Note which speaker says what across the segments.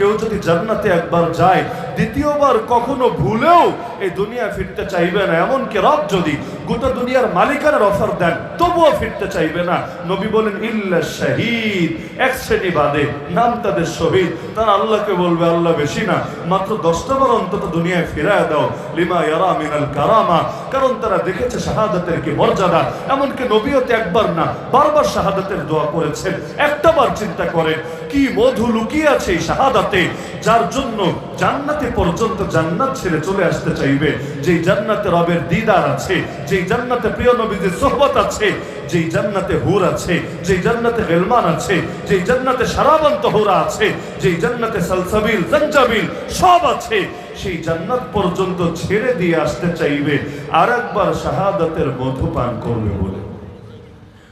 Speaker 1: কেউ যদি জান্নাতে একবার যায় দ্বিতীয়বার কখনো ভুলেও এই দুনিয়া ফিরতে চাইবে না। এমনকি রব যদি গোটা দুনিয়ার মালিকানার অফার দেন, তবুও ফিরতে চাইবে না। নবী বলেন, ইল্লা শহীদ। এক শ্রেণি বাদে, নাম তাদের শহীদ। তারা আল্লাহকে বলবে, আল্লাহ বেশি না, মাত্র দশটা বার অন্তত দুনিয়ায় ফিরায় দাও। লিমা ইয়ারা মিনাল কারামা। কারণ তারা দেখেছে শাহাদাতের কি মর্যাদা। এমনকি নবীও তো একবার না, বারবার শাহাদাতের দোয়া করেছেন। একটা বার চিন্তা করেন, কি মধু লুকিয়ে আছে শাহাদাতে, যার জন্য জান্নাতে পর্যন্ত জান্নাত ছেড়ে চলে আসতে চাইবে। যেই জান্নাতে রবের দিদার আছে, যেই জান্নাতে প্রিয় নবীদের সোহবত আছে, যেই জান্নাতে হুর আছে, যেই জান্নাতে গেলমান আছে, যেই জান্নাতে সারাবন্ত হুরা আছে, যেই জান্নাতে সালসাবিল, জঞ্জাবিল সব আছে, সেই জান্নাত পর্যন্ত ছেড়ে দিয়ে আসতে চাইবে। আর একবার শাহাদাতের মধু পান করবে বলে।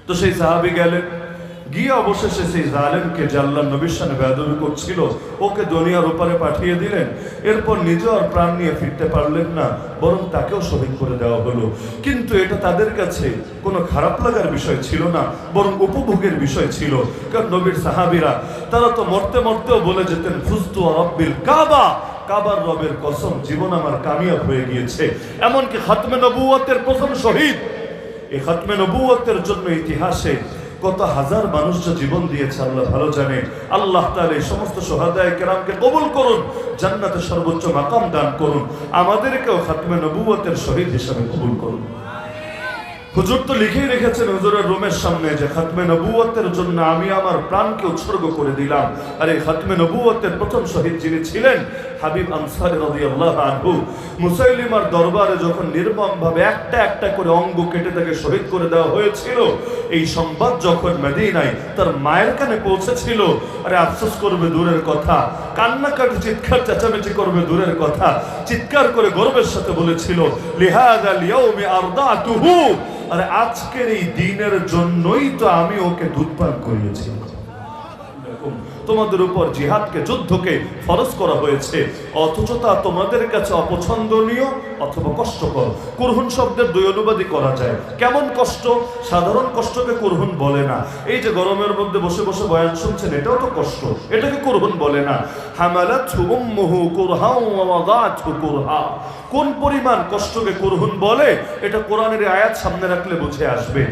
Speaker 1: তো সেই সাহাবি গেলেন গিয়ে অবশেষে সেই জালেমকে জাল্লা নবীর সামনে বেদবি করছিল। ওকে দুনিয়ার উপরে পাঠিয়ে দিলেন। এরপর নিজে আর প্রাণ নিয়ে ফিরতে পারলেন না, বরং তাকেও শহীদ করে দেওয়া হলো। কিন্তু এটা তাদের কাছে কোনো খারাপ লাগার বিষয় ছিল না, বরং উপভোগের বিষয় ছিল। কারণ নবীর সাহাবিরা, তারা তো মরতে মরতেও বলে যেতেন ফুস্তু রব্বিল কাবা। কাবার রবের কসম, জীবন আমার কামিয়াব হয়ে গিয়েছে। এমনকি হাতমে নবুয়তের প্রথম শহীদ, এই খাতমে নবুয়তের জন্য ইতিহাসে কত হাজার মানুষ জীবন দিয়েছে, আল্লাহ ভালো জানে। আল্লাহ তার এই সমস্ত সোহাদায় কেরামকে কবুল করুন জান্নাতে সর্বোচ্চ মাকাম দান করুন, আমাদেরকেও খাতমে নবুয়তের শহীদ হিসাবে কবুল করুন। হুজুর তো লিখেই রেখেছেন হুজুরের রুমের সামনে যে খাতমে নবুয়তের জন্য আমি আমার প্রাণকে উৎসর্গ করে দিলাম। আর এই খাতমে নবুয়তের প্রথম শহীদ যিনি ছিলেন, হাবিব আনসারি আনহু, মুসাইলিমার দরবারে যখন নির্মম ভাবে একটা একটা করে অঙ্গ কেটে তাকে শহীদ করে দেওয়া হয়েছিল, এই সংবাদ যখন মদিনায় তার মায়ের কানে পৌঁছেছিল, আরে, আফসোস করবে দূরের কথা, কান্নাকাটি, চিৎকার, চেঁচামেচি করবে দূরের কথা, চিৎকার করে গর্বের সাথে বলেছিল, লিহাদা লিয়াউমি আরদাতুহু আরে আজকের এই দিনের জন্যই তো আমি ওকে দুধ পান করিয়েছি। এরকম তোমাদের উপর জিহাদকে যুদ্ধকে ফরজ করা হয়েছে। অথচ তা তোমাদের কাছে অপছন্দনীয় অথবা কষ্টকর। কুরহুন শব্দের দুই অনুবাদই করা যায়। কেমন কষ্ট? সাধারণ কষ্টকে কুরহুন বলে না। এই যে গরমের মধ্যে বসে বসে বয়ান শুনছেন, এটাও তো কষ্ট। এটাকে কুরহুন বলে না। হামালাত উম্মুহু কুরহা ওয়া ওয়াদাতহু কুরহা। কোন পরিমাণ কষ্টকে কুরহুন বলে, এটা কোরআনের আয়াত সামনে রাখলে বুঝে আসবে।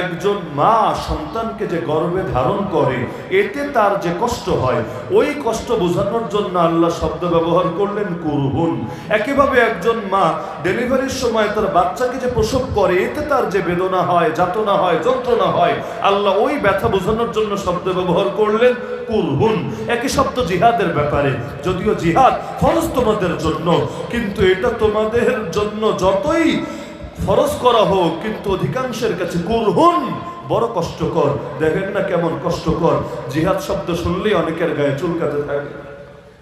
Speaker 1: একজন মা সন্তানকে যে গর্ভে ধারণ করে, এতে তার যে কষ্ট হয়। ওই কষ্ট বোঝানোর জন্য আল্লাহ শব্দ ব্যবহার করলেন, কুরহুন। একইভাবে একজন মা ডেলিভারির সময় তার বাচ্চাকে যে প্রসব করে, এতে তার যে বেদনা হয়, যাতনা হয়, যন্ত্রণা হয়, আল্লাহ ওই ব্যথা বোঝানোর জন্য শব্দ ব্যবহার করলেন, কুরহুন। একই শব্দ জিহাদের ব্যাপারে। যদিও জিহাদ ফরজ তোমাদের জন্য, কিন্তু এটা তোমাদের জন্য যতই ফরজ করা হোক, কিন্তু অধিকাংশের কাছে কুরহুন বড় কষ্টকর। দেখেন না কেমন কষ্টকর। জিহাদ শব্দ শুনলেই অনেকের গায়ে চুলকাতে থাকে।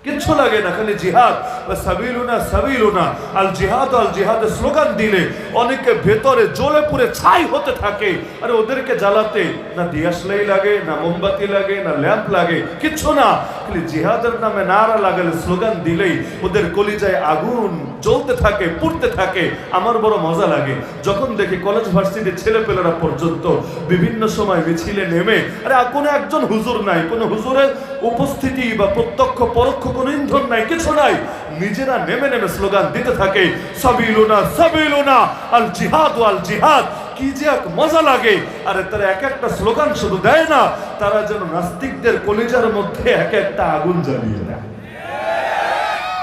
Speaker 1: কিচ্ছু লাগে না, খালি জিহাদ। সাবিলুনা সাবিলুনা। আল জিহাদ, আল জিহাদের স্লোগান দিলে অনেকে ভেতরে জ্বলে পুড়ে ছাই হতে থাকে। আরে ওদেরকে জ্বালাতে না দিয়াশলাই লাগে, না মোমবাতি লাগে, না ল্যাম্প লাগে, কিচ্ছু না। খালি জিহাদের নামে নারা লাগালে স্লোগান দিলেই ওদের কলিজায় আগুন জ্বলতে থাকে, পুড়তে থাকে, আমার বড় মজা লাগে। যখন দেখি কলেজ ভার্সিটির ছেলেপেলেরা পর্যন্ত বিভিন্ন সময় মিছিলে নেমে আরে কোনো একজন হুজুর নাই, কোনো হুজুরের উপস্থিতি বা প্রত্যক্ষ পরোক্ষ কোনো ইন্ধন নাই, কিছু নাই। নিজেরা নেমে নেমে স্লোগান দিতে থাকে, সাবিলুনা সাবিলুনা, আল জিহাদ আল জিহাদ। কি যে এক মজা লাগে। আরে, তারা এক একটা স্লোগান শুধু দেয় না, তারা যেন নাস্তিকদের কলিজার মধ্যে এক একটা আগুন জ্বালিয়ে দেয়।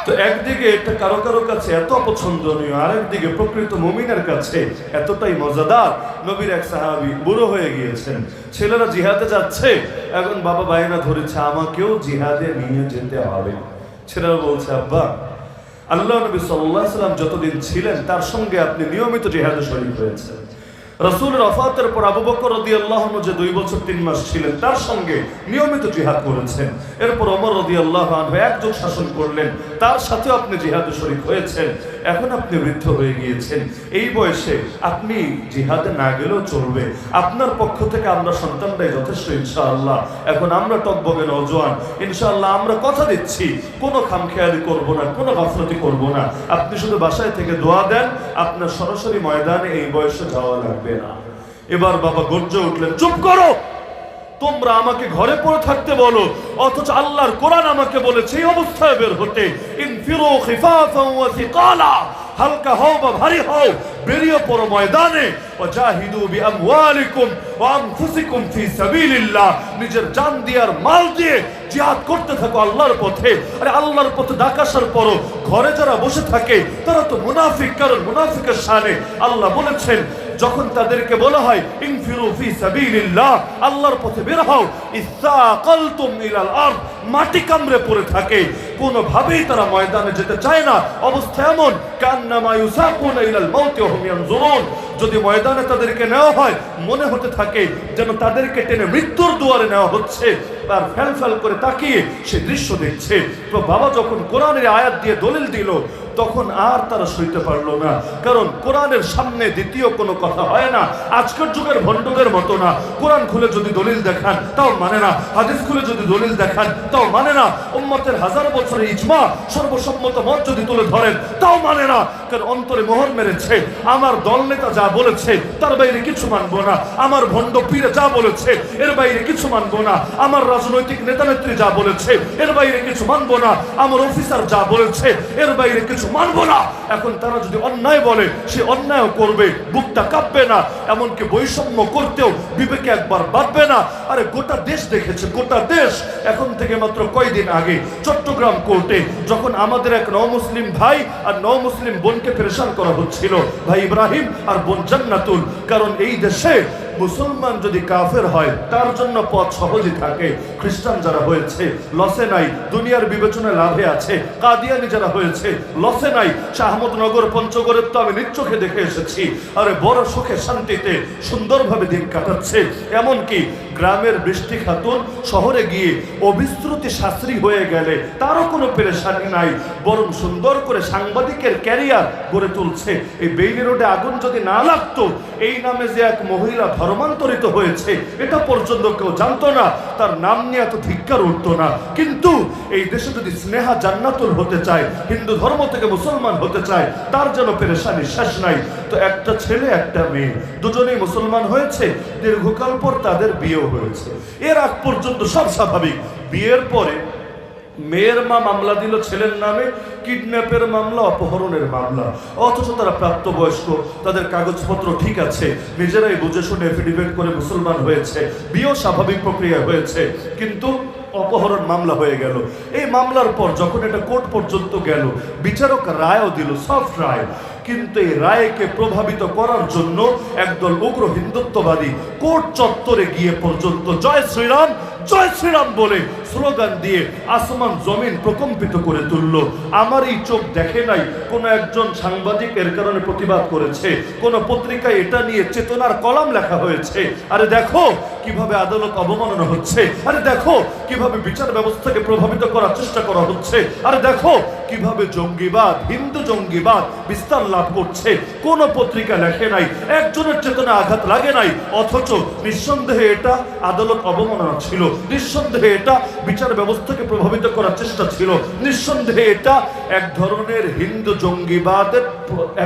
Speaker 1: তো একদিকে এটা কারও কারও কাছে এত অপছন্দনীয়, আরেকদিকে প্রকৃত মুমিনের কাছে এতটাই মজাদার। নবীর এক সাহাবি বুড়ো হয়ে গিয়েছেন। ছেলেরা জিহাদে যাচ্ছে। এখন বাবা বাইনা ধরেছে, আমাকেও জিহাদে নিয়ে যেতে হবে। ছেলেরা বলছে, আব্বা, আল্লাহ নবী সাল্লাহ সাল্লাম যতদিন ছিলেন, তার সঙ্গে আপনি নিয়মিত জিহাদে শরীর হয়েছেন। রসুলের অফাতের পর আবু বকর রদি আল্লাহ যে দুই বছর তিন মাস ছিলেন, তার সঙ্গে নিয়মিত জিহাদ করেছেন। এরপর অমর রদি আল্লাহ একযোগ শাসন করলেন। তার সাথেও আপনি জিহাদে শরিক হয়েছেন। এখন আপনি বৃদ্ধ হয়ে গিয়েছেন। এই বয়সে আপনি জিহাদে না গেলেও চলবে। আপনার পক্ষ থেকে আমরা সন্তানরাই যথেষ্ট, ইনশাআল্লাহ। এখন আমরা টকবগে নজওয়ান ইনশাআল্লাহ আমরা কথা দিচ্ছি। কোনো খামখেয়ালি করব না, কোনো গাফলতি করব না। আপনি শুধু বাসায় থেকে দোয়া দেন, আপনার সরাসরি ময়দানে এই বয়সে যাওয়া লাগবে না। এবার বাবা গর্জে উঠলেন, চুপ করো! তোমরা আমাকে ঘরে পড়ে থাকতে বলো, অথচ আল্লাহর কোরআন আমাকে বলেছে, এই অবস্থায় বের হতে। ইনফিরু খিফাফান ওয়া হালকা হও বা ভারী হও, বেরিয়ে পড়ো ময়দানে। ওয়াজাহিদু বিআমওয়ালিকুম ওয়া আনফুসিকুম ফি সাবিলিল্লাহ। নিজের জান দিয়ে আর মাল দিয়ে জিহাদ করতে থাকো আল্লাহর পথে। আরে আল্লাহর পথে ডাকাসার পরও ঘরে যারা বসে থাকে, তারা তো মুনাফিক, কারণ মুনাফিকের সানে আল্লাহ বলেছেন, যখন তাদেরকে বলা হয়, ইনফিরু ফি সাবিলিল্লাহ আল্লাহর পথে বের হও। ইসতাকালতুম ইলাল আরদ মাটি কামড়ে পড়ে থাকে। কোনোভাবেই তারা ময়দানে যেতে চায় না। অবস্থা এমন যদি ময়দানে তাদেরকে নেওয়া হয়, মনে হতে থাকে যেন তাদেরকে টেনে মৃত্যুর দুয়ারে নেওয়া হচ্ছে। তার ফ্যাল ফ্যাল করে তাকিয়ে সে দৃশ্য দেখছে। তো বাবা যখন কোরআনের আয়াত দিয়ে দলিল দিল তখন আর তারা সইতে পারল না। কারণ কোরআনের সামনে দ্বিতীয় কোনো কথা হয় না। আজকের যুগের ভণ্ডদের মতো না। কোরআন খুলে যদি দলিল দেখান, তাও মানে না। হাদিস খুলে যদি দলিল দেখান, তাও মানে না। উম্মতের হাজার বছরের ইজমা, সর্বসম্মত মত যদি তুলে ধরেন, তাও মানে না। কারণ অন্তরে মোহর মেরেছে। আমার দল নেতা যা বলেছে, তার বাইরে কিছু মানবো না। আমার ভণ্ড পীরে যা বলেছে, এর বাইরে কিছু মানবো না। আমার রাজনৈতিক নেতা নেত্রী যা বলেছে, এর বাইরে কিছু মানবো না। আমার অফিসার যা বলেছে, এর বাইরে কিছু মানবো না। এখন তারা যদি অন্যায় বলে, সে অন্যায় করবে, বুকটা কাঁপবে না। এমনকি বৈষম্য করতেও বিবেকে একবার বাঁধবে না। আরে গোটা দেশ দেখেছে, গোটা দেশ। এখন থেকে মাত্র কয়দিন আগে চট্টগ্রাম কোর্টে যখন আমাদের এক নমুসলিম ভাই আর নমুসলিম বোনকে পেরেশান করা হচ্ছিল, ভাই ইব্রাহিম আর বোন জান্নাতুল। কারণ এই দেশে মুসলমান যদি কাফের হয়, তার জন্য পথ সহজই থাকে। খ্রিস্টান যারা হয়েছে, লসে নাই, দুনিয়ার বিবেচনায় লাভে আছে। কাদিয়ানি যারা হয়েছে, লসে নাই। শাহমদনগর পঞ্চগড়ের তো আমি নিচ্চোখে দেখে এসেছি। আরে বড় সুখে শান্তিতে সুন্দরভাবে দিন কাটাচ্ছে। এমনকি গ্রামের বৃষ্টি খাতুন শহরে গিয়ে অবিশ্রুতি শাস্ত্রী হয়ে গেলে তারও কোনো পেরেশানি নাই। বরং সুন্দর করে সাংবাদিকের ক্যারিয়ার গড়ে তুলছে। এই বেইলি রোডে আগুন যদি না লাগতো, এই নামে যে এক মহিলা ধর্মান্তরিত হয়েছে, এটা পর্যন্ত কেউ জানতো না। তার নাম নিয়ে এত ধিক্কার উঠতো না। কিন্তু এই দেশে যদি স্নেহা জান্নাতুল হতে চায়, হিন্দু ধর্ম থেকে মুসলমান হতে চায়, তার যেন পেরেশানি শেষ নাই। তো একটা ছেলে, একটা মেয়ে, দুজনেই মুসলমান হয়েছে। দীর্ঘকাল পর তাদের বিয়েও হয়েছে। এর আগ পর্যন্ত সব স্বাভাবিক। বিয়ের পরে মেয়ের মা মামলা দিল ছেলের নামে, কিডন্যাপের মামলা, অপহরণের মামলা। অথচ তারা প্রাপ্তবয়স্ক, তাদের কাগজপত্র ঠিক আছে, নিজেরাই বুঝে শুনে এফিডেভিট করে মুসলমান হয়েছে, বিয়েও স্বাভাবিক প্রক্রিয়া হয়েছে, কিন্তু অপহরণ মামলা হয়ে গেল। এই মামলার পর যখন এটা কোর্ট পর্যন্ত গেল, বিচারক রায়ও দিল, সফট রায়। কিন্তু এই রায়কে প্রভাবিত করার জন্য একদল উগ্র হিন্দুত্ববাদী কোর্ট চত্বরে গিয়ে পর্যন্ত জয় শ্রীরাম জয় শ্রীরাম বলে স্লোগান দিয়ে আসমান জমিন প্রকম্পিত করে তুলল। আমার এই চোখ দেখে নাই, কোন একজন সাংবাদিক এর কারণে প্রতিবাদ করেছে। কোন পত্রিকায় এটা নিয়ে চেতনার কলাম লেখা হয়েছে। আরে দেখো কীভাবে আদালত অবমাননা হচ্ছে। আরে দেখো কীভাবে বিচার ব্যবস্থাকে প্রভাবিত করার চেষ্টা করা হচ্ছে। আরে দেখো কীভাবে জঙ্গিবাদ, হিন্দু জঙ্গিবাদ বিস্তার লাভ করছে? কোন পত্রিকা লেখে নাই, একজনের চেতনা আঘাত লাগে নাই, অথচ নিঃসন্দেহে এটা আদালত অবমাননা ছিল, নিঃসন্দেহে এটা বিচার ব্যবস্থাকে প্রভাবিত করার চেষ্টা ছিল, নিঃসন্দেহে এটা এক ধরনের হিন্দু জঙ্গিবাদের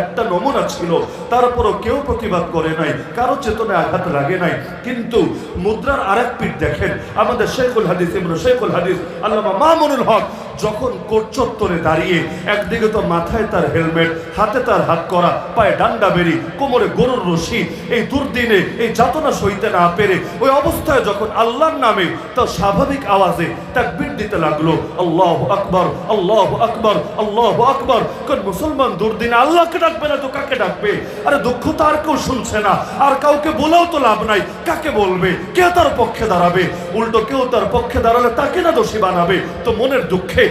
Speaker 1: একটা নমুনা ছিল, তারপরও কেউ প্রতিবাদ করে নাই, কারও চেতনায় আঘাত লাগে নাই। কিন্তু মুদ্রার আরেক পিঠ দেখেন, আমাদের শেখুল হাদিস ইমরু শেখুল হাদিস, আল্লামা মামুনুল হক যখন কোট চত্বরে দাঁড়িয়ে একদিকে তো মাথায় তার হেলমেট, হাতে তার হাত করা, পায়ে ডান্ডা বেরি, কোমরে গরুর রশি, এই দুর্দিনে, এই যাতনা সইতে না পেরে, ওই অবস্থায় যখন আল্লাহর নামে তার স্বাভাবিক আওয়াজে তাকবীর দিতে লাগল, আল্লাহ আকবর আল্লাহ আকবর আল্লাহ আকবর, কোন মুসলমান দুর্দিনে আল্লাহকে ডাকবে না তো কাকে ডাকবে? আরে দুঃখ তো আর কেউ শুনছে না, আর কাউকে বলেও তো লাভ নাই, কাকে বলবে? কে তার পক্ষে দাঁড়াবে? উল্টো কেউ তার পক্ষে দাঁড়ালে তাকে না দোষী বানাবে? তো মনের দুঃখে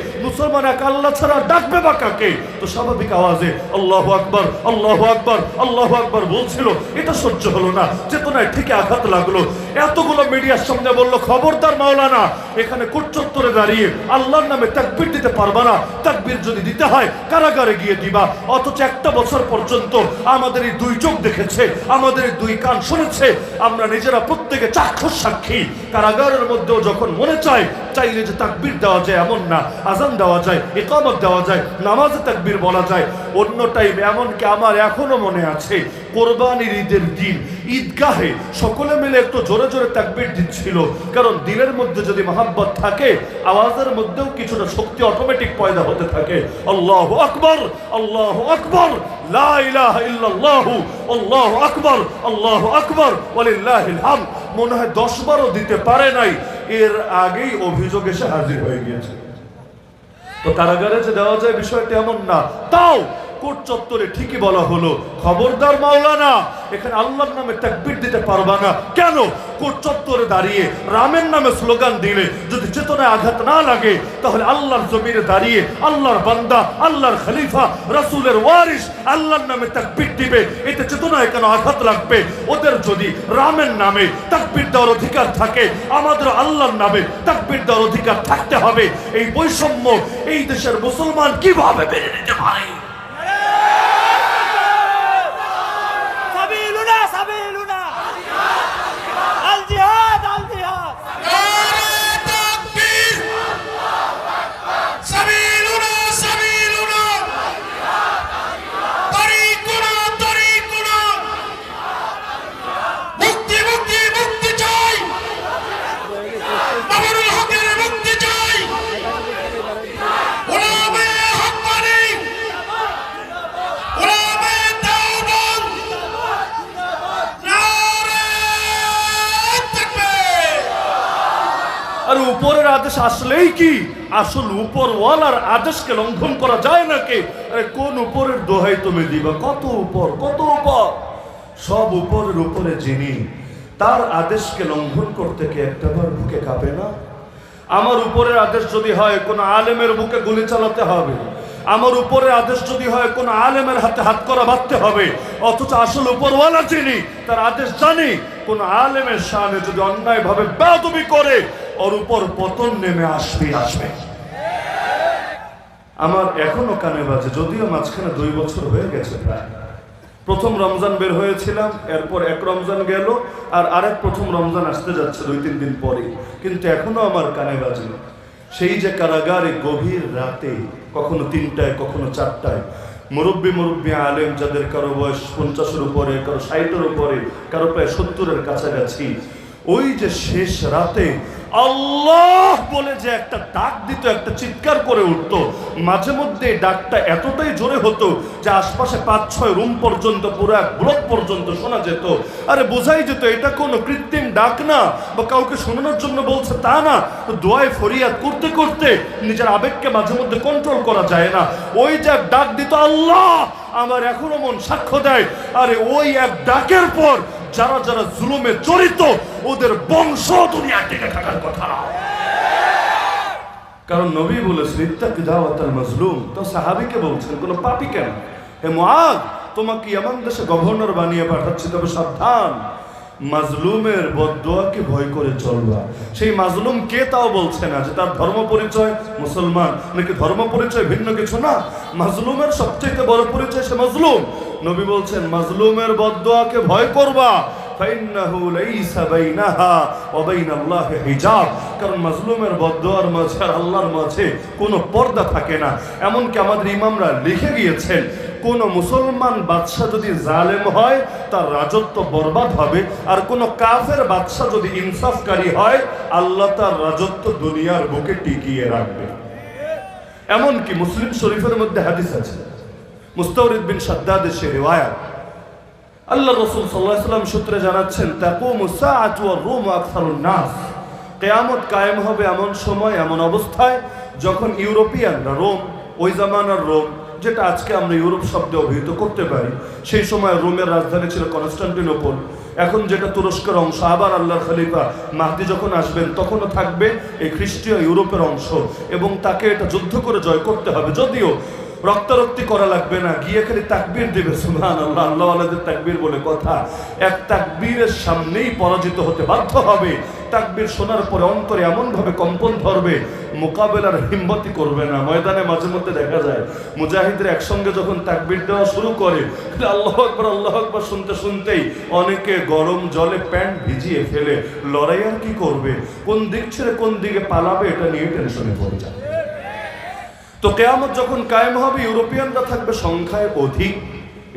Speaker 1: ছাড়া ডাকবে বা কাকে? তো স্বাভাবিক আওয়াজে আল্লাহ আকবর আল্লাহ আকবর আল্লাহ আকবর বলছিল, এটা সহ্য হলো না, চেতনায় আঘাত লাগল। এতগুলো মিডিয়ার সামনে বলল, খবরদার মাওলানা, এখানে কোটচত্বরে দাঁড়িয়ে আল্লাহর নামে দিতে পারবা না। যদি দিতে হয়, কারাগারে গিয়ে দিবা। অথচ একটা বছর পর্যন্ত আমাদের এই দুই চোখ দেখেছে, আমাদের এই দুই কান শুনেছে। আমরা নিজেরা প্রত্যেকে চাক্ষুষ সাক্ষী। কারাগারের মধ্যেও যখন মনে চায়, চাইলে যে তাকবির দেওয়া যায় এমন না। আজান দেওয়া যায় একামত দেওয়া যায়, নামাজে তাকবির বলা যায়। অন্য টাইম এমনকি আমার এখনও মনে আছে, কোরবানির ঈদের দিন, ঈদগাহে সকলে মিলে একটু জোরে জোরে তাকবির দিচ্ছিল। কারণ দিলের মধ্যে যদি মহাব্বত থাকে, আওয়াজের মধ্যেও কিছুটা শক্তি অটোমেটিক পয়দা হতে থাকে। আল্লাহ আকবর আল্লাহ আকবর আকবর, আল্লাহু আকবর মনে হয় দশ বারও দিতে পারে নাই। এর আগেই অভিযোগ এসে হাজির হয়ে গিয়েছে। তো কারাগারে যে দেওয়া যায় বিষয়টি এমন না। তাও কোর্ট চত্বরে ঠিকই বলা হলো, খবরদার মাওলানা, এখানে আল্লাহর নামে তাকবির দিতে পারবা না। কেন? কোর্ট চত্বরে দাঁড়িয়ে রামের নামে স্লোগান দিলে যদি চেতনায় আঘাত না লাগে, তাহলে আল্লাহর জমিনে দাঁড়িয়ে আল্লাহর বান্দা, আল্লাহর খলিফা, রাসূলের ওয়ারিস আল্লাহর নামে তাকবির দিবে। এতে চেতনায় কেন আঘাত লাগবে? ওদের যদি রামের নামে তাকবির দেওয়ার অধিকার থাকে আমাদের আল্লাহর নামে তাকবির দেওয়ার অধিকার থাকতে হবে। এই বৈষম্য এই দেশের মুসলমান কীভাবে মেনে নিতে পারে? আসলেই কি? আসল উপরওয়ালার আদেশকে লঙ্ঘন করা যায় নাকি? আরে, কোন উপরের দোহাই তুমি দিবা? কত উপর? কত উপর? সব উপরের উপরে যিনি, তার আদেশকে লঙ্ঘন করতে কি একটাবার বুকে কাঁপে না? আমার উপরের আদেশ যদি হয়, কোন আলেমের বুকে গুলি চালাতে হবে। আমার উপরে আদেশ যদি হয়, কোন আলেমের হাতে হাত করা বাঁধতে হবে। অথচ আসল উপরওয়ালা যিনি, তার আদেশ জানি। কোন আলেমের সামনে যদি অন্যায় ভাবে বেদবি করে ওর উপর পতন নেমে আসবে আসবে। আমার এখনও কানে বাজে, যদিও মাঝখানে দুই বছর হয়ে গেছে প্রায়। প্রথম রমজান বের হয়েছিলাম, এরপর এক রমজান গেল, আর আরেক প্রথম রমজান আসতে যাচ্ছে দুই, তিন দিন পরে কিন্তু এখনও আমার কানে বাজে সেই যে কারাগারে গভীর রাতে, কখনো তিনটায়, কখনো চারটায়, মুরব্বী মুরব্বী আলেম যাদের কারও বয়স পঞ্চাশের উপরে, কারও ষাটের উপরে, কারও প্রায় সত্তরের কাছাকাছি ওই যে শেষ রাতে আল্লাহ বলে যে একটা ডাক দিত, একটা চিৎকার করে উঠতো। মাঝে মধ্যে ডাকটা এতটাই জোরে হতো যে আশপাশে পাঁচ, ছয় রুম পর্যন্ত, পুরো এক ব্লক পর্যন্ত শোনা যেত। আরে বোঝাই যেত, এটা কোনো কৃত্রিম ডাক না বা কাউকে শোনানোর জন্য বলছে তা না। দোয়ায় ফরিয়াদ করতে করতে নিজের আবেগকে মাঝে মধ্যে কন্ট্রোল করা যায় না। ওই যে ডাক দিত, আল্লাহ, আমার এখনও মন সাক্ষ্য দেয়। আরে ওই এক ডাকের পর যারা যারা জুলুমে জড়িত, ওদের বংশ দুনিয়া টিকে থাকার কথা। কারণ নবী বলেছেন, ইত্তাকি দাওয়াতাল মাজলুম। তো সাহাবীকে বলছেন, কোনো পাপি কেন? হে মুআদ তোমাকে এমন দেশে গভর্নর বানিয়ে পাঠাচ্ছি, তবে সাবধান। মাজলুমের বদদোয়াকে ভয় করে চলবা। সেই মাজলুম কে তাও বলছে না যে তার ধর্ম পরিচয় মুসলমান। নাকি ধর্ম পরিচয় ভিন্ন কিছু না? মাজলুমের সবচেয়ে বড় পরিচয় সে মাজলুম। নবী বলছেন, মাজলুমের বদোয়াকে ভয় করবা। কারণ মাজলুমের মাঝে আল্লাহর মাঝে কোনো পর্দা থাকে না। এমনকি আমাদের ইমামরা গিয়েছেন মুসলমান যদি জালেম হয়, তার রাজত্ব বরবাদ হবে। আর কোন কাফের বাদশাহ যদি ইনসাফকারী হয়, আল্লাহ তার রাজত্ব দুনিয়ার বুকে টিকিয়ে রাখবে। এমনকি মুসলিম শরীফের মধ্যে হাদিস আছে মুস্তাউরিদ বিন সাদ্দাদের সে রিওয়ায়াত। আল্লাহ রসুল সাল্লাহ সাল্লাম সূত্রে জানাচ্ছেন, তাকুমু সাআতু ওয়ার রুমু আকসারুন নাস। কিয়ামত কায়েম হবে এমন সময়, এমন অবস্থায় যখন ইউরোপিয়ানরা রোম, ওই জামানার রোম, যেটা আজকে আমরা ইউরোপ শব্দে অভিহিত করতে পারি, সেই সময় রোমের রাজধানী ছিল কনস্টান্টিনোপল। এখন যেটা তুরস্কের অংশ, আবার আল্লাহর খলিফা মাহদি যখন আসবেন, তখনও থাকবে এই খ্রিস্টীয় ইউরোপের অংশ এবং তাকে এটা যুদ্ধ করে জয় করতে হবে। যদিও রক্তারক্তি করা লাগবে না, গিয়ে খালি তাকবীর দেবে সুবহান আল্লাহ আল্লাহ আল্লাহদের তাকবীর বলে কথা। এক তাকবীরের সামনেই পরাজিত হতে বাধ্য হবে। তাকবীর শোনার পরে অন্তরে এমন ভাবে কম্পন ধরবে, মোকাবেলার হিম্মতি করবে না। ময়দানে মাঝে মধ্যে দেখা যায়, মুজাহিদরা একসঙ্গে যখন তাকবীর দেওয়া শুরু করে, আল্লাহ আকবর আল্লাহ আকবর শুনতে শুনতেই অনেকে গরম জলে প্যান্ট ভিজিয়ে ফেলে, লড়াই আর কি করবে? কোন দিক ছেড়ে কোন দিকে পালাবে, এটা নিয়ে টেনশনে পড়ে যায়। তো কেয়ামত যখন কায়েম হবে, ইউরোপিয়ানরা থাকবে সংখ্যায় অধিক।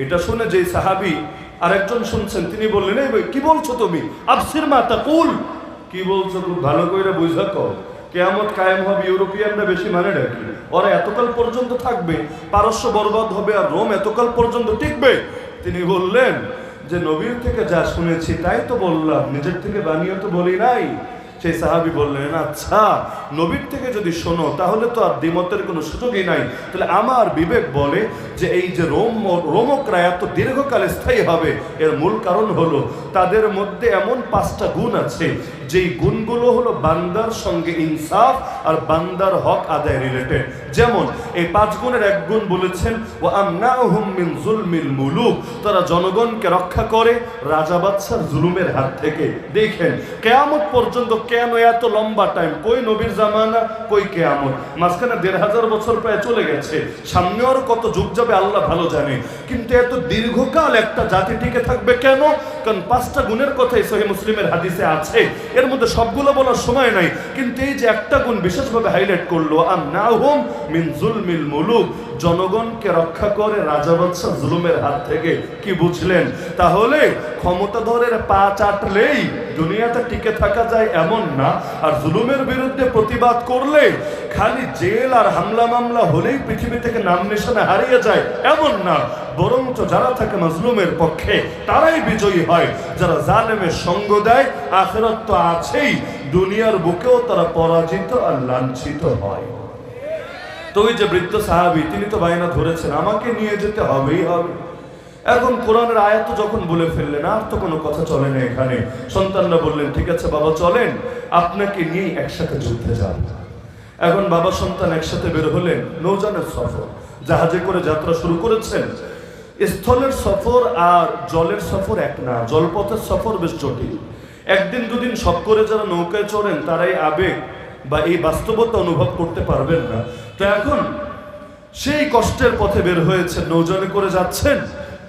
Speaker 1: এটা শুনে যে সাহাবি আরেকজন শুনছেন, তিনি বললেন, এই কি বলছো তুমি? আফসির মা কুল কি বলছো? খুব ভালো করে বুঝা কর কেয়ামত কায়েম হবে, ইউরোপিয়ানরা বেশি মানে নাকি ওরা এতকাল পর্যন্ত থাকবে, পারস্য বরবাদ হবে আর রোম এতকাল পর্যন্ত টিকবে? তিনি বললেন, যে নবীর থেকে যা শুনেছি, তাই তো বললাম। নিজের থেকে বানিয়ে তো বলি নাই। সেই সাহাবি বললেন আচ্ছা নবীর থেকে যদি শোনো, তাহলে তো আর দ্বিমতের কোনো সুযোগই নাই। তাহলে আমার বিবেক বলে যে এই যে রোম, রোমকরা এত দীর্ঘকালে স্থায়ী হবে, এর মূল কারণ হলো তাদের মধ্যে এমন পাঁচটা গুণ আছে। যেই গুণগুলো হলো বান্দার সঙ্গে ইনসাফ আর বান্দার হক আদায় রিলেটেড যেমন, এই পাঁচ গুণের এক গুণ বলেছেন ও আমনাহুম মিন জুলমিল মুলুক। তারা জনগণকে রক্ষা করে রাজা বাদশার জুলুমের হাত থেকে। দেখেন, কেয়ামত পর্যন্ত কেন এত লম্বা টাইম কই নবীর জামানা, কই কেয়ামত? মাঝখানে দেড় হাজার বছর প্রায় চলে গেছে। সামনে আর কত যুগ যাবে আল্লাহ ভালো জানে। কিন্তু এত দীর্ঘকাল একটা জাতি টিকে থাকবে কেন? কারণ পাঁচটা গুণের কথাই সহি মুসলিমের হাদিসে আছে। এর মধ্যে সবগুলো বলার সময় নাই। কিন্তু এই যে একটা গুণ বিশেষভাবে হাইলাইট করল আর না হোম মিন জুলমিল মুলুক। জনগণকে রক্ষা করে রাজা বাদশাহ জুলুমের হাত থেকে কি বুঝলেন? তাহলে ক্ষমতাধরের পা চাটলেই দুনিয়াতে টিকে থাকা যায় এমন না। আর জুলুমের বিরুদ্ধে প্রতিবাদ করলে খালি জেল আর হামলা মামলা হলেই পৃথিবী থেকে নাম নিশানে হারিয়ে যায় এমন না। বরঞ্চ যারা থাকে মাজলুমের পক্ষে, তারাই বিজয়ী হয়। যারা জালেমের সঙ্গ দেয়, আখেরাত তো আছেই। দুনিয়ার বুকেও তারা পরাজিত আর লাঞ্ছিত হয়। তো ওই যে বৃদ্ধ সাহাবি, তিনি তো বায়না ধরেছেন, আমাকে নিয়ে যেতে হবেই হবে। এখন কোরআনের আয়াত যখন বলে ফেললেন, আর তো কোনো কথা চলে না এখানে। সন্তানরা বললেন, ঠিক আছে বাবা, চলেন, আপনাকে নিয়ে একসাথে যুদ্ধে যান এখন বাবা, সন্তান একসাথে বের হলেন নৌজানের সফর। জাহাজে করে যাত্রা শুরু করেছেন। স্থলের সফর আর জলের সফর এক না, জলপথের সফর বেশ জটিল। একদিন দুদিন সব করে যারা নৌকায় চড়েন, তারাই আবেগ বা এই বাস্তবতা অনুভব করতে পারবেন না। তো এখন সেই কষ্টের পথে বের হয়েছে নৌজনে করে যাচ্ছেন,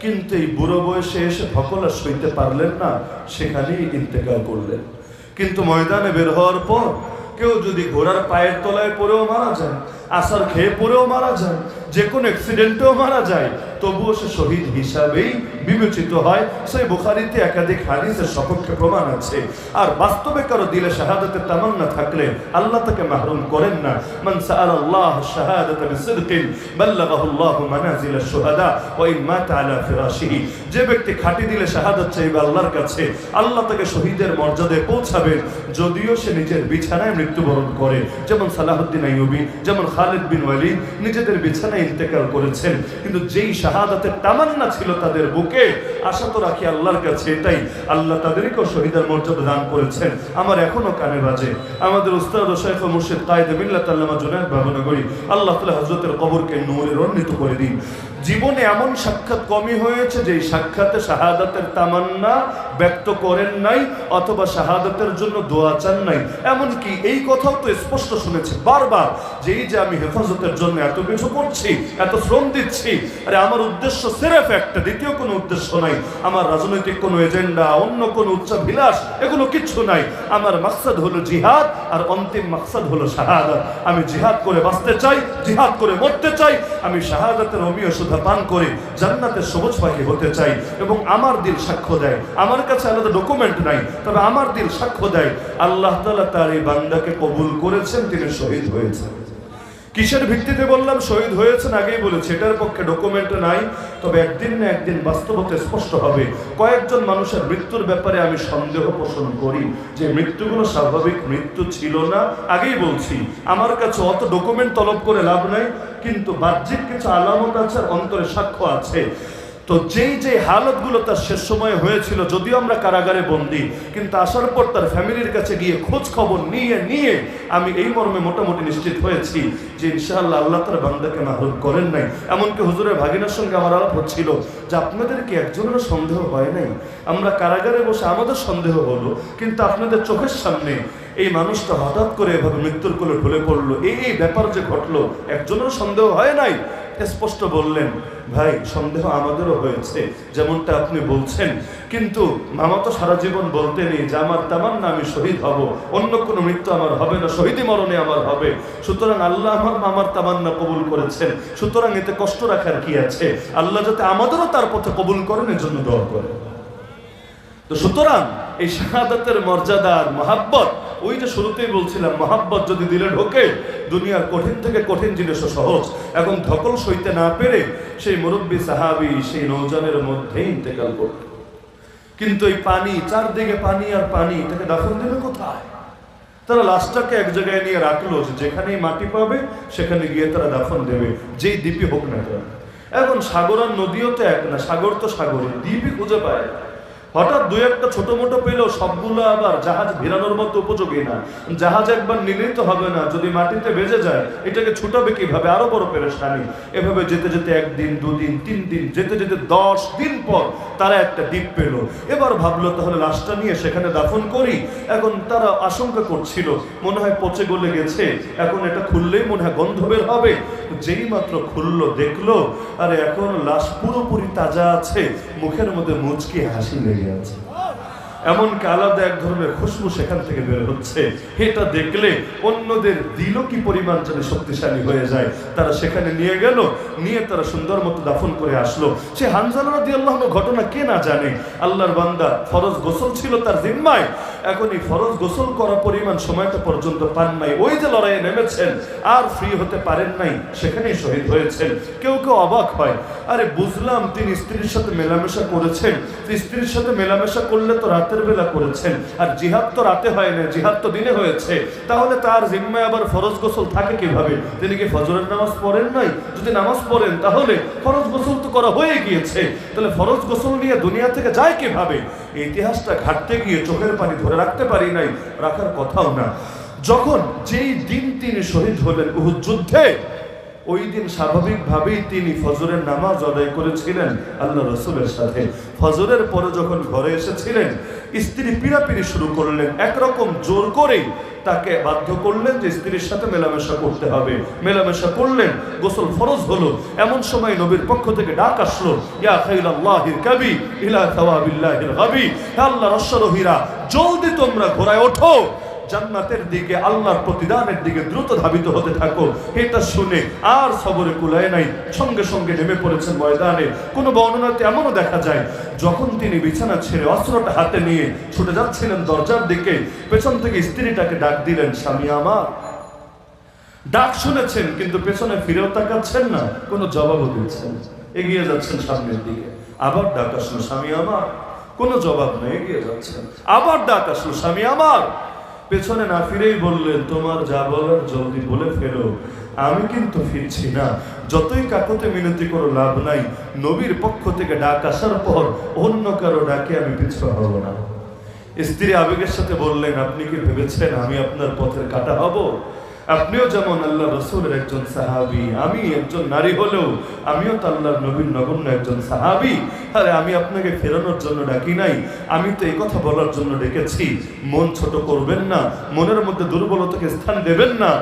Speaker 1: কিন্তু এই বুড়ো বয়সে এসে ভকলা সইতে পারলেন না, সেখানেই ইন্তেকাল করলেন। কিন্তু ময়দানে বের হওয়ার পর কেউ যদি ঘোড়ার পায়ের তলায় পড়েও মারা যায় আসার খেয়ে পড়েও মারা যায় যে কোনো অ্যাক্সিডেন্টেও মারা যায়, তবুও সে শহীদ হিসাবেই বিবেচিত হয়। সেই বুখারিতে একাধিক হাদিসের সপক্ষে প্রমাণ আছে। আর বাস্তবে কারও দিলে শাহাদাতের তামান্না থাকলে আল্লাহ তাকে মাহরুম করেন না। মান সাআল আল্লাহ শাহাদাতা বিসিদকিন বাল্লাগাহু আল্লাহু মানাজিল আশ-শুহাদা, ওয়া ইন মাতা আলা ফিরাশিহি। যে ব্যক্তি খাঁটি দিলে শাহাদাত চাইবে আল্লাহর কাছে, আল্লাহ তাকে শহীদের মর্যাদায় পৌঁছাবেন যদিও সে নিজের বিছানায় মৃত্যুবরণ করে, যেমন সালাহুদ্দিন আইয়ুবী, যেমন খালিদ বিন ওয়ালিদ, নিজেদের বিছানায় ইন্তেকাল করেছেন। কিন্তু যেই শাহাদাতের তামান্না ছিল তাদের বুকে, আশা তো রাখি আল্লাহর কাছে এটাই। আল্লাহ তাদেরকেও শহীদের মর্যাদা দান করেছেন। আমার এখনও কানে বাজে। আমাদের উস্তাদ শেখ মুর্শিদ তাইদ বিল্লাহ তাল্লামা জুনায়দ করি আল্লাহ তালা হজরতের কবরকে নূরের উন্নীত করে দিন। জীবনে এমন সাক্ষাৎ কমই হয়েছে যে সাক্ষাতে শাহাদাতের তামান্না ব্যক্ত করেন নাই অথবা শাহাদাতের জন্য দোয়া চান নাই। এমনকি এই কথাও তো স্পষ্ট শুনেছি বারবার যে এই যে আমি হেফাজতের জন্য এত কিছু করছি, এত শ্রম দিচ্ছি, আরে আমার উদ্দেশ্য সেরেফ একটা, দ্বিতীয় কোনো উদ্দেশ্য নাই। আমার রাজনৈতিক কোনো এজেন্ডা, অন্য কোনো উচ্চাভিলাষ, এগুলো কিচ্ছু নাই। আমার মাকসাদ হলো জিহাদ আর অন্তিম মাকসাদ হলো শাহাদাত। আমি জিহাদ করে বাঁচতে চাই, জিহাদ করে মরতে চাই, আমি শাহাদাতের অমীয় সুধা পান করে জান্নাতের সবুজ পাখি হতে চাই এবং আমার দিল সাক্ষ্য দেয়। আমার কাছে আলাদা ডকুমেন্ট নাই, তবে আমার দিল সাক্ষ্য দেয়। আল্লাহ তালা তার এই বান্দাকে কবুল করেছেন, তিনি শহীদ হয়েছেন। কিসের ভিত্তিতে বললাম? শহীদ হয়েছেন আগেই বলেছি, এটার পক্ষে ডকুমেন্ট নাই, তবে একদিন না একদিন বাস্তবতে স্পষ্ট হবে। কয়েকজন মানুষের মৃত্যুর ব্যাপারে আমি সন্দেহ পোষণ করি। যে মৃত্যুগুলো স্বাভাবিক মৃত্যু ছিল না, আগেই বলছি। আমার কাছে অত ডকুমেন্ট তলব করে লাভ নাই, কিন্তু বাহ্যিক কিছু আলামত আছে অন্তরে সাক্ষ্য আছে। তো যেই যে হালতগুলো তার শেষ সময়ে হয়েছিল, যদিও আমরা কারাগারে বন্দি, কিন্তু আসার পর তার ফ্যামিলির কাছে গিয়ে খোঁজ খবর নিয়ে নিয়ে আমি এই মর্মে মোটামুটি নিশ্চিত হয়েছি যে ইনশাআল্লাহ আল্লাহ তার বান্দাকে মাহরুম করেন নাই। এমনকি হুজুরের ভাগিনার সঙ্গে আমার আলাপ হচ্ছিল যে আপনাদের কি একজনেরও সন্দেহ হয় নাই? আমরা কারাগারে বসে আমাদের সন্দেহ হলো, কিন্তু আপনাদের চোখের সামনে এই মানুষটা হঠাৎ করে এভাবে মৃত্যুর কোলে ঢলে পড়ল। এই এই ব্যাপার যে ঘটলো, একজনেরও সন্দেহ হয় নাই? স্পষ্ট বললেন ভাই, সন্দেহ আমাদেরও হয়েছে, যেমনটা আপনি বলছেন। কিন্তু মামা তো সারা জীবন বলতে নেই যে, আমার তামান্না, আমি শহীদ হব। অন্য কোনো মৃত্যু আমার হবে না শহীদি মরণে আমার হবে। সুতরাং আল্লাহ আমার মামার তামান্না কবুল করেছেন। সুতরাং এতে কষ্ট রাখার কি আছে? আল্লাহ যাতে আমাদেরও তার পথে কবুল করেন এর জন্য দোয়া করে তো সুতরাং এই শাহাদাতের মর্যাদা আর মহাব্বত ওই যে শুরুতেই বলছিলাম, মহাব্বত যদি দিলে ঢোকে, দুনিয়ার কঠিন থেকে কঠিন জিনিসও সহজ। এখন ধকল সইতে না পেরে সেই মুরব্বী সাহাবি সেই নৌজানের মধ্যে ইন্তেকাল করল। কিন্তু এই পানি, চারদিকে পানি আর পানি তাকে দাফন দেবে কোথায়? তারা লাশটাকে এক জায়গায় নিয়ে রাখল যেখানেই মাটি পাবে, সেখানে গিয়ে তারা দাফন দেবে, যেই দ্বীপই হোক না কেন। এখন সাগর আর নদীও তো এক না, সাগর তো সাগর, দ্বীপই খুঁজে পায় না। হঠাৎ দু একটা ছোট মোটো পেলেও সবগুলো আবার জাহাজ ভিড়ানোর মতো উপযোগী না। জাহাজ একবার নিলেই তো হবে না, যদি মাটিতে বেজে যায়, এটাকে ছুটাবে কীভাবে? আরও বড় পেরেশানি। এভাবে যেতে যেতে একদিন, দুদিন, তিন দিন, যেতে যেতে দশ দিন পর তারা একটা দ্বীপ পেল। এবার ভাবলো, তাহলে লাশটা নিয়ে সেখানে দাফন করি। এখন তারা আশঙ্কা করছিল, মনে হয় পচে গলে গেছে। এখন এটা খুললেই মনে হয় গন্ধ বের হবে। যেই মাত্র খুললো, দেখল, আরে এখন লাশ পুরোপুরি তাজা আছে। মুখের মধ্যে মুচকি হাসি লেগে আছে আলাদা এক ধরনের খুশবু সেখান থেকে বের হচ্ছে। এটা দেখলে অন্যদের দিল কি পরিমাণ যেন শক্তিশালী হয়ে যায়। তারা সেখানে নিয়ে গেল, নিয়ে তারা সুন্দর মতো দাফন করে আসলো। সে হানজালা আল্লাহ ঘটনা কে না জানে? আল্লাহর বান্দা ফরজ গোসল ছিল তার জিম্মায়। এখন এই ফরজ গোসল করা পরিমাণ সময়টা পর্যন্ত পান নাই। ওই যে লড়াইয়ে নেমেছেন, আর ফ্রি হতে পারেন নাই, সেখানেই শহীদ হয়েছেন। কেউ কেউ অবাক হয়। আরে বুঝলাম, তিনি স্ত্রীর সাথে মেলামেশা করেছেন। স্ত্রীর সাথে মেলামেশা করলে তো রাতের বেলা করেছেন। আর জিহাদ তো রাতে হয় না, জিহাদ তো দিনে হয়েছে। তাহলে তার জিম্মায় আবার ফরজ গোসল থাকে কীভাবে? তিনি কি ফজরের নামাজ পড়েন নাই? যদি নামাজ পড়েন, তাহলে ফরজ গোসল তো করা হয়ে গিয়েছে। তাহলে ফরজ গোসল নিয়ে দুনিয়া থেকে যায় কীভাবে? ইতিহাসটা ঘাটতে গিয়ে চোখের পানি ধরে রাখতে পারি নাই, রাখার কথাও না। যখন যেই দিন তিনি শহীদ হলেন, উহুদ যুদ্ধে ওই দিন স্বাভাবিকভাবেই তিনি ফজরের নামাজ আদায় করেছিলেন আল্লাহ রসুলের সাথে। ফজরের পরে যখন ঘরে এসেছিলেন, স্ত্রী পিড়াপিড়ি শুরু করলেন। একরকম জোর করেই তাকে বাধ্য করলেন যে স্ত্রীর সাথে মেলামেশা করতে হবে। মেলামেশা করলেন, গোসল ফরজ হলো। এমন সময় নবীর পক্ষ থেকে ডাক আসলো, ইয়া খাইলাল্লাহির কাবি জলদি তোমরা ঘোড়ায় ওঠো। জান্নাতের দিকে, আল্লাহর প্রতিদানের দিকে দ্রুত ধাবিত হতে থাকো। এটা শুনে আর সবরে কুলায় নাই, সঙ্গে সঙ্গে নেমে পড়েছেন ময়দানে। কোনো বর্ণনাতে এমনও দেখা যায়, যখন তিনি বিছানা ছেড়ে অস্ত্রটা হাতে নিয়ে ছুটে যাচ্ছিলেন দরজার দিকে, পেছন থেকে স্ত্রীটাকে ডাক দিলেন, স্বামী আমার। ডাক শুনেছেন, কিন্তু পেছনে ফিরেও তাকাচ্ছেন না, কোনো জবাবও দিচ্ছেন এগিয়ে যাচ্ছেন সামনের দিকে। আবার ডাক আসলো, স্বামী আমার। কোনো জবাব নেই এগিয়ে যাচ্ছেন। আবার ডাক আসলো, স্বামী আমার। পেছনে না ফিরেই বললেন, তোমার যা বলার জলদি বলে ফেলো। আমি কিন্তু ফিরছি না। যতই কাকুতে মিনতি করো, লাভ নাই। নবীর পক্ষ থেকে ডাক আসার পর অন্য কারও ডাকে আমি পিছু হব না। স্ত্রী আবেগের সাথে বললেন, আপনি কি ভেবেছেন আমি আপনার পথের কাটা হব? আপনিও যেমন আল্লাহ রসুলের একজন সাহাবি, আমি একজন নারী হলেও আমিও তো আল্লাহর নবীন নগণ্য একজন সাহাবি। আরে আমি আপনাকে ফেরানোর জন্য ডাকি নাই, আমি তো এই কথা বলার জন্য ডেকেছি। মন ছোট করবেন না, মনের মধ্যে দুর্বলতাকে স্থান দেবেন না।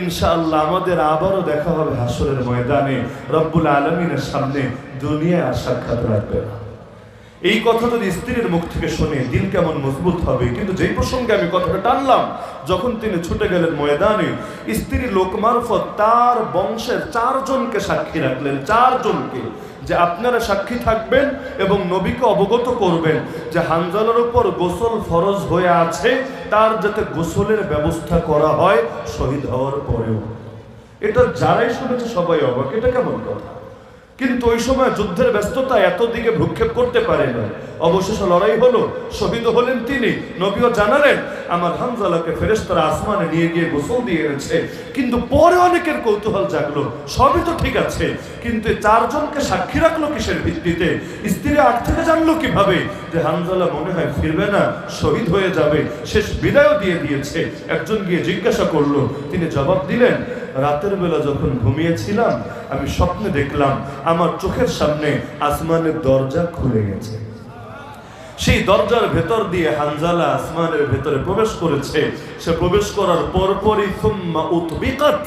Speaker 1: ইনশাআল্লাহ আমাদের আবারও দেখা হবে হাসরের ময়দানে। রব্বুল আলমিনের সামনে দুনিয়ায় আর সাক্ষাৎ রাখবে না এই কথা যদি স্ত্রীর মুখ থেকে শুনে দিল কেমন মজবুত হবে? কিন্তু যেই প্রসঙ্গে আমি কথাটা টানলাম, যখন তিনি ছুটে গেলেন ময়দানে, স্ত্রী লোক মারফত তার বংশের চারজনকে সাক্ষী রাখলেন। চারজনকে যে আপনারা সাক্ষী থাকবেন এবং নবীকে অবগত করবেন যে হানজালার উপর গোসল ফরজ হয়ে আছে, তার যাতে গোসলের ব্যবস্থা করা হয় শহীদ হওয়ার পরেও। এটা যারাই শুনেছে সবাই অবাক। এটা কেমন কথা? কিন্তু ওই সময় যুদ্ধের ব্যস্ততা এত দিকে ভ্রুক্ষেপ করতে পারে না। অবশেষে লড়াই হলো, শহীদ হলেন তিনি, নবীও জানালেন, আমার হামজালাকে ফেরেশতারা আসমানে নিয়ে গিয়ে গোসল দিয়ে এনেছে। কিন্তু পরে অনেকের কৌতূহল জাগলো, সবই তো ঠিক আছে। কিন্তু চারজনকে সাক্ষী রাখল কিসের ভিত্তিতে? স্ত্রী আট থেকে জানলো কীভাবে যে হামজালা মনে হয় ফিরবে না, শহীদ হয়ে যাবে, শেষ বিদায়ও দিয়ে দিয়েছে। একজন গিয়ে জিজ্ঞাসা করল, তিনি জবাব দিলেন রাতের বেলা যখন ঘুমিয়েছিলাম, আমি স্বপ্নে দেখলাম আমার চোখের সামনে আসমানের দরজা খুলে গেছে। সেই দরজার ভেতর দিয়ে হানজালা আসমানের ভেতরে প্রবেশ করেছে। সে প্রবেশ করার পরপরই, সুম্মা উতবিকাত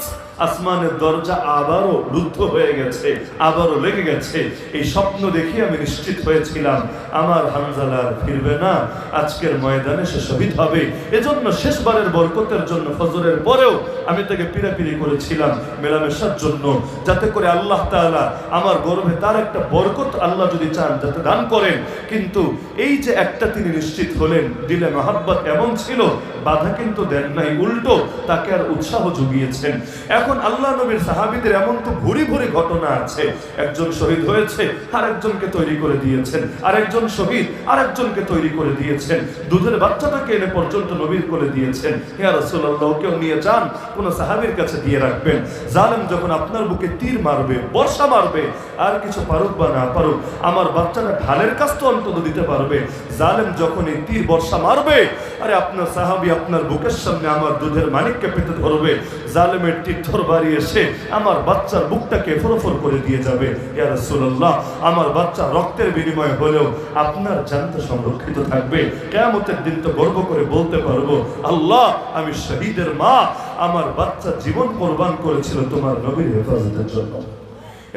Speaker 1: আসমানের দরজা আবারও রুদ্ধ হয়ে গেছে, আবারও লেগে গেছে। এই স্বপ্ন দেখে আমি নিশ্চিত হয়েছিলাম, আমার হানজালা আর ফিরবে না। আজকের ময়দানে সে শহীদ হবে। এজন্য শেষবারের বরকতের জন্য ফজরের পরেও আমি তাকে পিড়াপিড়ি করেছিলাম মেলামেশার জন্য, যাতে করে আল্লাহ তাআলা আমার গর্ভে তার একটা বরকত আল্লাহ যদি চান, যাতে দান করেন। কিন্তু এই যে একটা তিনি নিশ্চিত হলেন, দিলে মহাব্বত এমন ছিল বাধা কিন্তু দেন নাই, উল্টো তাকে আর উৎসাহ জুগিয়েছেন। এখন আল্লাহ নবীর সাহাবিদের এমন তো ভুরি ভুরি ঘটনা আছে। একজন শহীদ হয়েছে আর একজনকে তৈরি করে দিয়েছেন। আর একজন শহীদ আর একজনকে তৈরি করে দিয়েছেন। দুধের বাচ্চাটাকে এনে পর্যন্ত নবীর করে দিয়েছেন। হে রাসূলুল্লাহ, কেউ নিয়ে যান, কোন সাহাবীর কাছে দিয়ে রাখবেন। জালেম যখন আপনার বুকে তীর মারবে, বর্ষা মারবে, আর কিছু পারুক বা না পারুক, আমার বাচ্চাটা ঢালের কাজ তো অন্তত দিতে পারবে। জালেম যখন এই তীর বর্ষা মারবে, আরে আপনার সাহাবি আপনার বুকের সামনে আমার দুধের মানিককে পেতে ধরবে। জালেমের তীর্থর বাড়ি এসে আমার বাচ্চার বুকটাকে ফরফর করে দিয়ে যাবে। ইয়া রাসূলুল্লাহ, আমার বাচ্চা রক্তের বিনিময়ে হলেও আপনার জানতে সংরক্ষিত থাকবে। কেয়ামতের দিন তো গর্ব করে বলতে পারব, আল্লাহ, আমি শহীদের মা, আমার বাচ্চা জীবন কোরবান করেছিল তোমার নবীর হেফাজতের জন্য।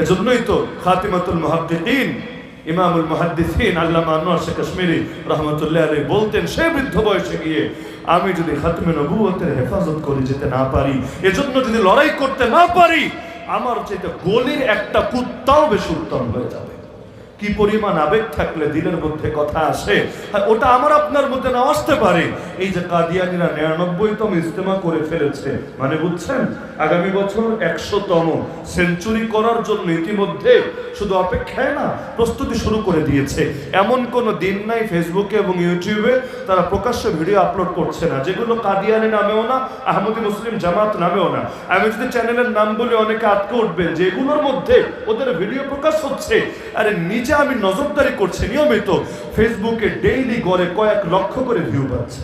Speaker 1: এজন্যই তো খাতিমাতুল মুহাদ্দিকিন ইমামুল মহাদ্দিন আল্লামা আনোয়ার শেখ কাশ্মীরি রহমতুল্লাহ আলী বলতেন, সে বৃদ্ধ বয়সে গিয়ে আমি যদি খাতমে নবুয়তের হেফাজত করে যেতে না পারি, এজন্য যদি লড়াই করতে না পারি, আমার চাইতে গলির একটা কুত্তাও বেশি উত্তম হয়ে যাবে। কি পরিমাণ আবেগ থাকলে দিলের মধ্যে কথা আসে? ওটা আমার আপনার মধ্যে না আসতে পারে। এই যে কাদিয়ানিরা নিরানব্বইতম ইজতেমা করে ফেলেছে মানে বুঝছেন? আগামী বছর একশোতম। সেঞ্চুরি করার জন্য ইতিমধ্যে শুধু অপেক্ষায় না, প্রস্তুতি শুরু করে দিয়েছে। এমন কোনো দিন নাই ফেসবুকে এবং ইউটিউবে তারা প্রকাশ্যে ভিডিও আপলোড করছে না। যেগুলো কাদিয়ানি নামেও না, আহমদি মুসলিম জামাত নামেও না। আমি যদি চ্যানেলের নাম বলে, অনেকে আটকে উঠবেন যেগুলোর মধ্যে ওদের ভিডিও প্রকাশ হচ্ছে। আরে, নিজে আমি নজরদারি করছি নিয়মিত। ফেসবুকে ডেইলি গড়ে কয়েক লক্ষ করে ভিউ পাচ্ছে।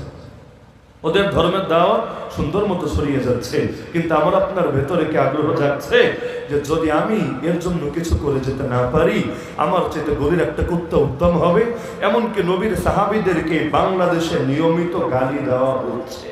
Speaker 1: ওদের ধর্মের দাওয়া সুন্দর মতো ছড়িয়ে যাচ্ছে। কিন্তু আমার আপনার ভেতরে কি আগ্রহ যাচ্ছে যে যদি আমি এর জন্য কিছু করে যেতে না পারি, আমার চেতে গভীর একটা কুত্তা উত্তম হবে। এমনকি নবীর সাহাবিদেরকে বাংলাদেশে নিয়মিত গালি দেওয়া হচ্ছে।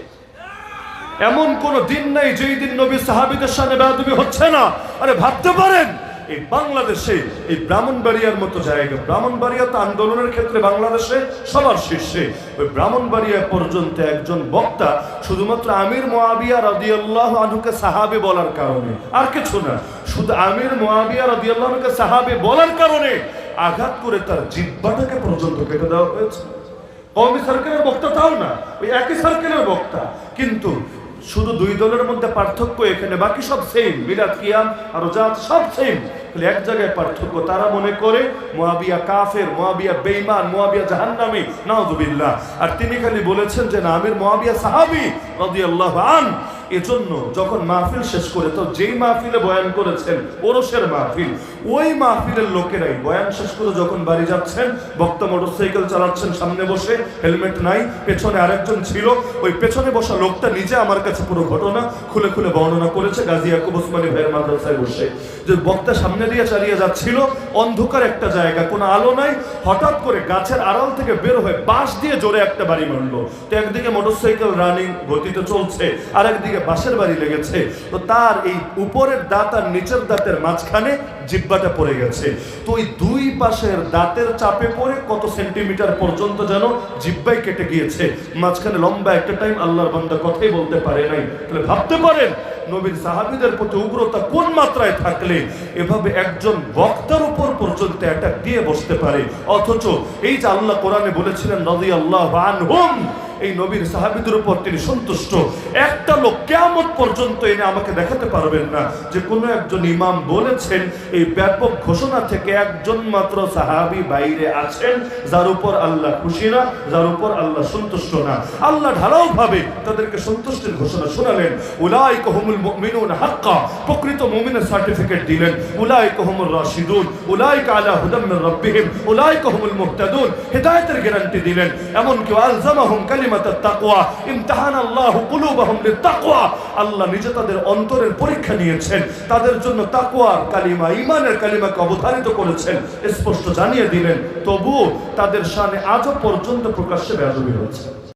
Speaker 1: এমন কোন দিন নাই যেই দিন নবী সাহাবিদের সামনে বেয়াদবি হচ্ছে না। আরে ভাবতে পারেন এই বাংলাদেশে, এই ব্রাহ্মণবাড়িয়ার মতো জায়গা, ব্রাহ্মণবাড়িয়া তো আন্দোলনের ক্ষেত্রে বাংলাদেশে সবার শীর্ষে। ওই ব্রাহ্মণবাড়িয়া পর্যন্ত একজন বক্তা শুধুমাত্র আমির মোয়াবিয়া রাদিয়াল্লাহু আনহুকে সাহাবে বলার কারণে। আর কিছু না, শুধু আমির মোয়াবিয়া রাদিয়াল্লাহু আনহুকে সাহাবে বলার কারণে আঘাত করে তার জিব্বাটাকে পর্যন্ত কেটে দেওয়া হয়েছে। কওমি সার্কেলের বক্তা তাও না, ওই একই সার্কেলের বক্তা। কিন্তু শুধু দুই দলের মধ্যে পার্থক্য এখানে, বাকি সব সেম মিলাদ, কিয়াম আর জাত সব সেম খালি এক জায়গায় পার্থক্য, তারা মনে করে মোয়াবিয়া কাফের, মোয়াবিয়া বেইমান মোয়াবিয়া জাহান্নামী, নাউজুবিল্লাহ। আর তিনি খালি বলেছেন যে না, আমির সাহাবি, রাদিয়াল্লাহু আন। এজন্য যখন মাহফিল শেষ করে তো যেই মাহফিলে বয়ান করেছেন, ওরসের মাহফিল, ওই মাহফিলের লোকেরাই বয়ান শেষ করে যখন বাড়ি যাচ্ছেন, বক্তা মোটরসাইকেল চালাচ্ছেন, সামনে বসে হেলমেট নাই, পেছনে আরেকজন ছিল, ওই পেছনে বসা লোকটা নিজে আমার কাছে পুরো ঘটনা খুলে খুলে বর্ণনা করেছে, গাজী আকুব ওসমানী ভাইয়ের মাদ্রাসায় বসে। যে বক্তা সামনে দিয়ে চালিয়ে যাচ্ছিল, অন্ধকার একটা জায়গা, কোনো আলো নাই। হঠাৎ করে গাছের আড়াল থেকে বের হয়ে বাঁশ দিয়ে জোরে একটা বাড়ি মারলো তো একদিকে মোটরসাইকেল রানিং, গতিতে চলছে, আর একদিকে বাঁশের বাড়ি লেগেছে। তো তার এই উপরের দাঁত আর নিচের দাঁতের মাঝখানে জিব্বাটা পড়ে গেছে। তো ওই দুই পাশের দাঁতের চাপে পড়ে কত সেন্টিমিটার পর্যন্ত যেন জিব্বাই কেটে গিয়েছে। মাঝখানে লম্বা একটা টাইম আল্লাহর বান্দা কথাই বলতে পারে নাই। তাহলে ভাবতে পারেন নবীর সাহাবিদের প্রতি উগ্রতা কোন মাত্রায় থাকলে এভাবে একজন বক্তার উপর পর্যন্ত অ্যাটাক দিয়ে বসতে পারে? অথচ এই যে আল্লাহ কোরআনে বলেছিলেন নদী আল্লাহ আনহুম এই নবীর সাহাবিদের উপর তিনি সন্তুষ্ট। একটা লোক কেমন পর্যন্ত এনে আমাকে দেখাতে পারবেন না যে কোনো একজন ইমাম বলেছেন, এই ব্যাপক ঘোষণা থেকে একজন মাত্র সাহাবি বাইরে আছেন, যার উপর আল্লাহ খুশি না, যার উপর আল্লাহ সন্তুষ্ট না। আল্লাহ ঢালাও ভাবে তাদেরকে সন্তুষ্টির ঘোষণা শোনালেন। উলাই কহমুল মুমিনুন হাক্কা, প্রকৃত মুমিনের সার্টিফিকেট দিলেন। উলাই কহমুল রাশিদুন উলাই আলা হুদাম রাব্বিহিম উলাই কহমুল মুহতাদুন, হেদায়েতের গ্যারান্টি দিলেন। এমনকি আলজামাহুম কালিমাতাত তাকওয়া ইমতিহান আল্লাহু কুলুবাহুম লিতাকওয়া। আল্লাহ নিজে তাদের অন্তরের পরীক্ষা নিয়েছেন। তাদের জন্য তাকওয়ার কালিমা ইমানের কালিমাকে অবধারিত করেছেন। স্পষ্ট জানিয়ে দিলেন তবু তাদের শানে আজও পর্যন্ত প্রকাশ্যে বেয়াদবি হচ্ছে